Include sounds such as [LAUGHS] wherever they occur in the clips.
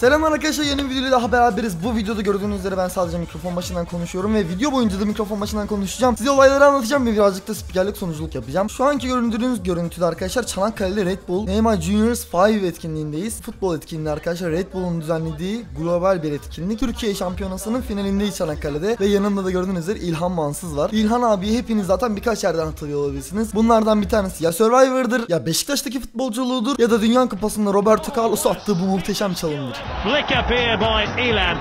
Selam arkadaşlar yeni bir videoyla daha beraberiz. Bu videoda gördüğünüz üzere ben sadece mikrofon başından konuşuyorum ve video boyunca da mikrofon başından konuşacağım. Size olayları anlatacağım ve birazcık da spikerlik sonuculuk yapacağım. Şu anki göründüğünüz görüntüde arkadaşlar Çanakkale'de Red Bull Neymar Juniors 5 etkinliğindeyiz. Futbol etkinliği arkadaşlar Red Bull'un düzenlediği global bir etkinlik. Türkiye şampiyonasının finalindeyiz Çanakkale'de ve yanımda da gördüğünüz üzere İlhan Mansız var. İlhan abi hepiniz zaten birkaç yerden hatırlıyor olabilirsiniz. Bunlardan bir tanesi ya Survivor'dır ya Beşiktaş'taki futbolculuğudur ya da Dünya Kupası'nda Roberto Carlos attığı bu muhteşem çalımdır. Flick here by Elan.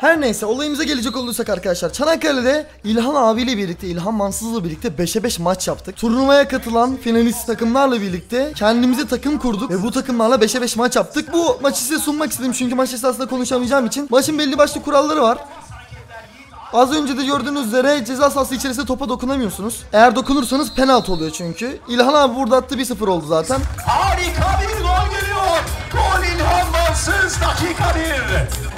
Her neyse olayımıza gelecek olursak arkadaşlar Çanakkale'de İlhan abiyle birlikte İlhan Mansız'la birlikte 5'e 5 maç yaptık. Turnuvaya katılan finalist takımlarla birlikte kendimize takım kurduk ve bu takımlarla 5'e 5 maç yaptık. Bu maçı size sunmak istedim çünkü maç esnasında konuşamayacağım için. Maçın belli başlı kuralları var. Az önce de gördüğünüz üzere ceza sahası içerisinde topa dokunamıyorsunuz. Eğer dokunursanız penaltı oluyor çünkü. İlhan abi burada attı 1-0 oldu zaten. Mansız dakika bir.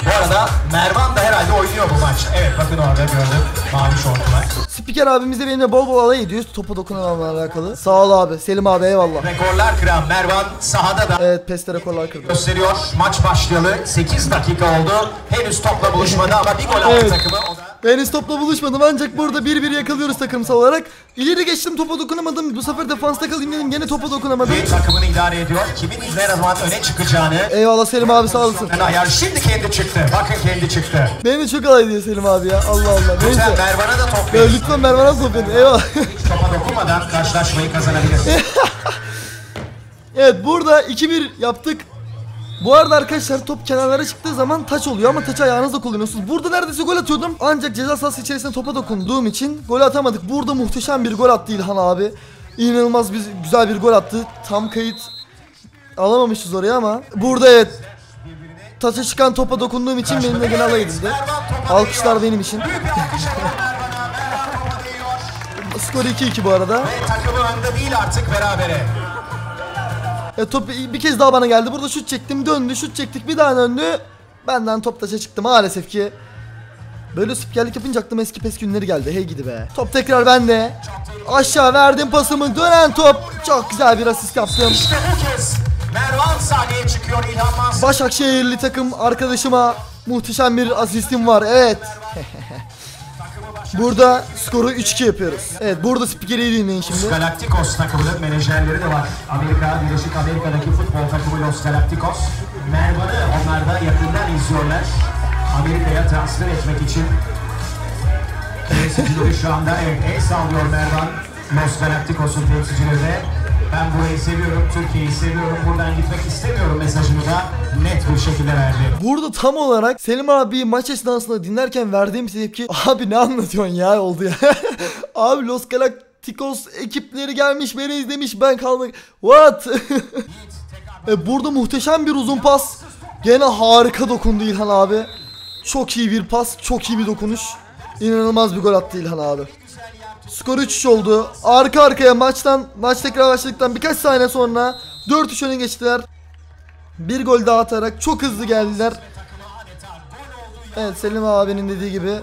Bu arada Mervan da herhalde oynuyor bu maç. Evet bakın orada gördüm. Mavi şortlar. Spiker abimiz de benimle bol bol alay ediyor topa dokunamamla alakalı. Sağ ol abi Selim abi eyvallah. Rekorlar kıran Mervan sahada da Evet peste rekorlar kırdı. gösteriyor. Maç başlayalı 8 dakika oldu. Henüz topla buluşmadı ama bir gol aldı Evet. takımı. O da Ben henüz topla buluşmadım ancak burada bir bir yakalıyoruz takımsal olarak. İleri geçtim topa dokunamadım. Bu sefer defansta kalayım dedim gene topa dokunamadım. bir takımını idare ediyor. Kimin ne zaman öne çıkacağını Eyvallah Selim abi sağ olasın. Ben ayar şimdi kendi çıktı. Bakın kendi çıktı. Beni çok alay ediyor Selim abi ya. Allah Allah. Lütfen Neyse. Mervan'a da top verin. lütfen Mervan'a sohbet edin. Eyvallah. Topa dokunmadan karşılaşmayı kazanabilir. [LAUGHS] evet burada 2-1 yaptık. Bu arada arkadaşlar top kenarlara çıktığı zaman taç oluyor ama taçı ayağınızla kullanıyorsunuz. Burada neredeyse gol atıyordum. Ancak ceza sahası içerisinde topa dokunduğum için gol atamadık. Burada muhteşem bir gol attı İlhan abi. İnanılmaz bir güzel bir gol attı. Tam kayıt alamamışız oraya ama. Burada evet. Taça çıkan topa dokunduğum için benimle gene alay edildi. Alkışlar benim için. [LAUGHS] Skor 2-2 bu arada. Ve takımı önde değil artık berabere. E, top bir kez daha bana geldi. Burada şut çektim, döndü, şut çektik, bir daha döndü. Benden top taşa çıktı maalesef ki. Böyle spikerlik yapınca aklıma eski pes günleri geldi. Hey gidi be. Top tekrar bende. Aşağı verdim pasımı. Dönen top. Çok güzel bir asist yaptım. İşte bu kez Mervan sahneye çıkıyor İlhan. Başakşehirli takım arkadaşıma muhteşem bir asistim var. Evet. [LAUGHS] burada skoru 3-2 yapıyoruz. Evet burada spikeri dinleyin şimdi. Galacticos takımının menajerleri de var. Amerika, Birleşik Amerika'daki futbol takımı Los Galacticos. Mervan'ı onlar da yakından izliyorlar. Amerika'ya transfer etmek için. Temsilcileri şu anda evet el sallıyor Mervan. Los Galacticos'un temsilcileri de. Ben burayı seviyorum, Türkiye'yi seviyorum, buradan gitmek istemiyorum mesajını da net bir şekilde verdi. Burada tam olarak Selim abi maç esnasında dinlerken verdiğim tepki abi ne anlatıyorsun ya oldu ya. [LAUGHS] abi Los Galacticos ekipleri gelmiş beni izlemiş ben kalmak. What? [LAUGHS] e, burada muhteşem bir uzun pas. Gene harika dokundu İlhan abi. Çok iyi bir pas, çok iyi bir dokunuş. İnanılmaz bir gol attı İlhan abi. Skor 3-3 oldu. Arka arkaya maçtan maç tekrar başladıktan birkaç saniye sonra 4-3 öne geçtiler. Bir gol daha atarak çok hızlı geldiler. Evet Selim abinin dediği gibi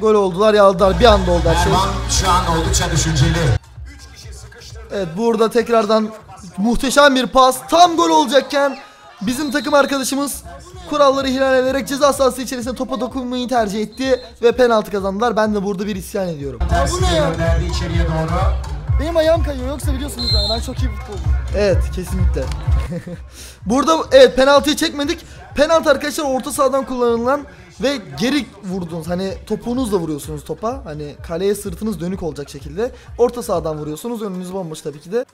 gol oldular yaldılar bir anda oldu her şey. Şu an oldukça düşünceli. Evet burada tekrardan muhteşem bir pas tam gol olacakken bizim takım arkadaşımız kuralları ihlal ederek ceza sahası içerisinde topa dokunmayı tercih etti ve penaltı kazandılar. Ben de burada bir isyan ediyorum. Tersiyle gönderdi içeriye doğru. Benim ayağım kayıyor yoksa biliyorsunuz yani ben çok iyi futbolcuyum. Evet kesinlikle. [LAUGHS] Burada evet penaltıyı çekmedik. Penaltı arkadaşlar orta sahadan kullanılan ve geri vurdunuz. Hani topuğunuzla vuruyorsunuz topa. Hani kaleye sırtınız dönük olacak şekilde. Orta sahadan vuruyorsunuz. Önünüz bomboş tabii ki de.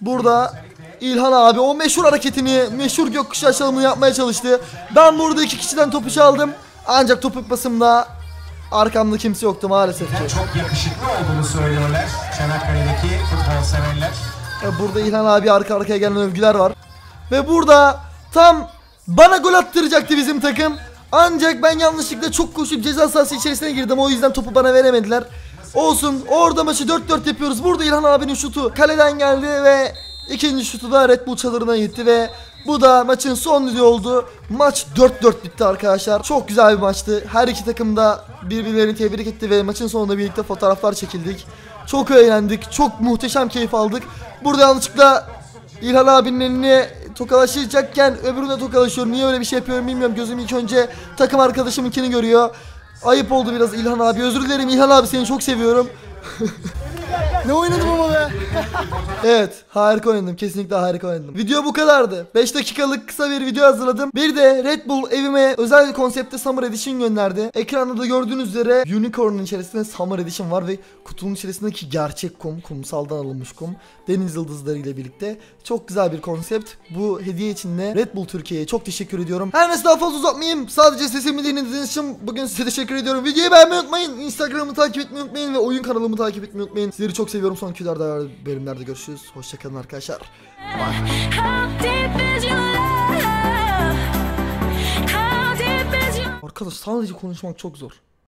Burada İlhan abi o meşhur hareketini, meşhur gökkuşağı açılımını yapmaya çalıştı. Ben burada iki kişiden topu çaldım. Ancak topuk basımda arkamda kimse yoktu maalesef ki. Çok yakışıklı olduğunu söylüyorlar Çanakkale'deki futbol severler. E, Burada İlhan abi arka arkaya gelen övgüler var. Ve burada tam bana gol attıracaktı bizim takım. Ancak ben yanlışlıkla çok koşup ceza sahası içerisine girdim. O yüzden topu bana veremediler. Olsun orada maçı 4-4 yapıyoruz. Burada İlhan abinin şutu kaleden geldi ve ikinci şutu da Red Bull çadırına gitti ve bu da maçın son düdüğü oldu. Maç 4-4 bitti arkadaşlar. Çok güzel bir maçtı. Her iki takım da birbirlerini tebrik etti ve maçın sonunda birlikte fotoğraflar çekildik. Çok eğlendik. Çok muhteşem keyif aldık. Burada yanlışlıkla İlhan abinin elini tokalaşacakken öbürüne tokalaşıyorum. Niye öyle bir şey yapıyorum bilmiyorum. Gözüm ilk önce takım arkadaşımınkini görüyor. Ayıp oldu biraz İlhan abi. Özür dilerim İlhan abi seni çok seviyorum. [LAUGHS] ne oynadım ama. [LAUGHS] evet harika oynadım. Kesinlikle harika oynadım. Video bu kadardı. 5 dakikalık kısa bir video hazırladım. Bir de Red Bull evime özel konsepte Summer Edition gönderdi. Ekranda da gördüğünüz üzere Unicorn'un içerisinde Summer Edition var ve kutunun içerisindeki gerçek kum, kumsaldan alınmış kum. Deniz yıldızları ile birlikte. Çok güzel bir konsept. Bu hediye için de Red Bull Türkiye'ye çok teşekkür ediyorum. Her neyse daha fazla uzatmayayım. Sadece sesimi dinlediğiniz için bugün size teşekkür ediyorum. Videoyu beğenmeyi unutmayın. Instagram'ı takip etmeyi unutmayın ve oyun kanalımı takip etmeyi unutmayın. Sizleri çok seviyorum. Sonraki videolarda bölümlerde görüşürüz. Hoşçakalın arkadaşlar. Your Arkadaş sadece konuşmak çok zor.